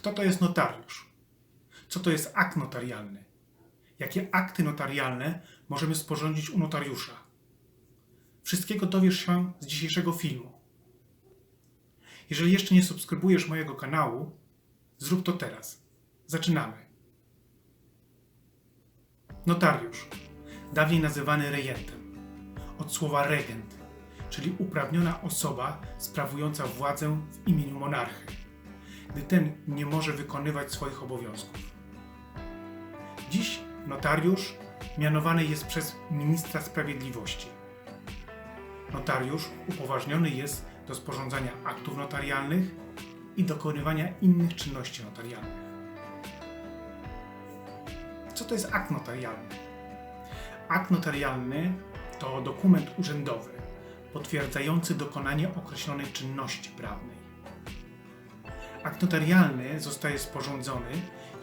Kto to jest notariusz? Co to jest akt notarialny? Jakie akty notarialne możemy sporządzić u notariusza? Wszystkiego dowiesz się z dzisiejszego filmu. Jeżeli jeszcze nie subskrybujesz mojego kanału, zrób to teraz. Zaczynamy. Notariusz, dawniej nazywany rejentem, od słowa regent, czyli uprawniona osoba sprawująca władzę w imieniu monarchy, gdy ten nie może wykonywać swoich obowiązków. Dziś notariusz mianowany jest przez ministra sprawiedliwości. Notariusz upoważniony jest do sporządzania aktów notarialnych i dokonywania innych czynności notarialnych. Co to jest akt notarialny? Akt notarialny to dokument urzędowy potwierdzający dokonanie określonej czynności prawnej. Akt notarialny zostaje sporządzony,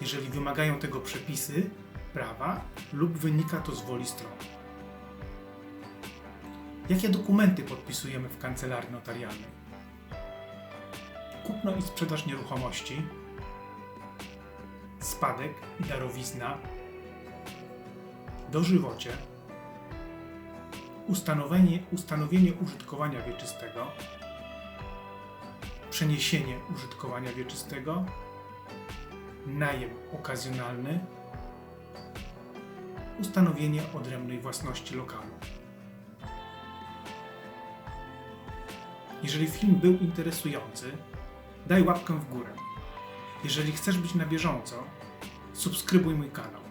jeżeli wymagają tego przepisy prawa lub wynika to z woli stron. Jakie dokumenty podpisujemy w kancelarii notarialnej? Kupno i sprzedaż nieruchomości, spadek i darowizna, dożywocie, ustanowienie, ustanowienie użytkowania wieczystego, przeniesienie użytkowania wieczystego, najem okazjonalny, ustanowienie odrębnej własności lokalu. Jeżeli film był interesujący, daj łapkę w górę. Jeżeli chcesz być na bieżąco, subskrybuj mój kanał.